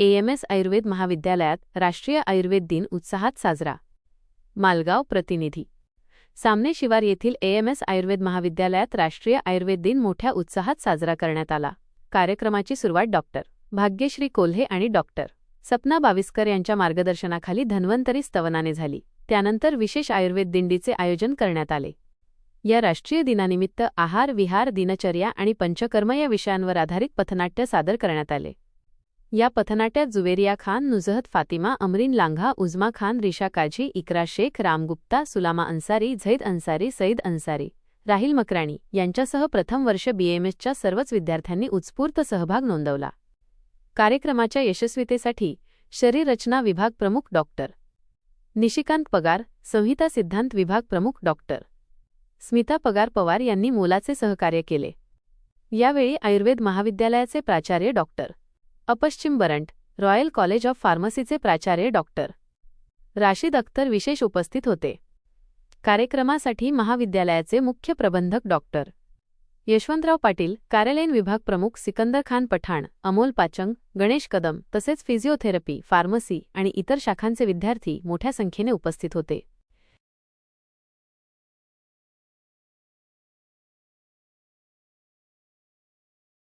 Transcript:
AMS Ayurveda महाविद्यालयात राष्ट्रीय आयुर्वेद दिन उत्साहात साजरा. मालगाव प्रतिनिधी. सामने शिवार येथील एएमएस आयुर्वेद महाविद्यालयात राष्ट्रीय आयुर्वेद दिन मोठ्या उत्साहात साजरा करण्यात आला. कार्यक्रमाची सुरुवात डॉक्टर भाग्यश्री कोल्हे आणि डॉक्टर सपना बाविस्कर यांच्या मार्गदर्शनाखाली धन्वंतरी स्तवनाने झाली. त्यानंतर विशेष आयुर्वेद दिंडीचे आयोजन करण्यात आले. या राष्ट्रीय दिनानिमित्त आहार विहार दिनचर्या आणि पंचकर्म या विषयांवर आधारित पथनाट्य सादर करण्यात आले. या पथनाट्यात जुवेरिया खान नुजहत फातिमा अमरीन लांघा उजमा खान रिशा काझी इकरा शेख रामगुप्ता सुलामा अन्सारी झैद अन्सारी सईद अन्सारी राहिल मकराणी यांच्यासह प्रथम वर्ष बीएमएसच्या सर्वच विद्यार्थ्यांनी उत्स्फूर्त सहभाग नोंदवला. कार्यक्रमाच्या यशस्वीतेसाठी शरीररचना विभाग प्रमुख डॉक्टर निशिकांत पगार संहिता सिद्धांत विभाग प्रमुख डॉक्टर स्मिता पगार पवार यांनी मोलाचे सहकार्य केले. यावेळी आयुर्वेद महाविद्यालयाचे प्राचार्य डॉक्टर अपश्चिम बरंट रॉयल कॉलेज ऑफ फार्मसीचे प्राचार्य डॉक्टर राशिद अख्तर विशेष उपस्थित होते. कार्यक्रमासाठी महाविद्यालयाचे मुख्य प्रबंधक डॉक्टर यशवंतराव पाटील कार्यालयीन विभाग प्रमुख सिकंदर खान पठाण अमोल पाचंग गणेश कदम तसेच फिजिओथेरपी फार्मसी आणि इतर शाखांचे विद्यार्थी मोठ्या संख्येने उपस्थित होते.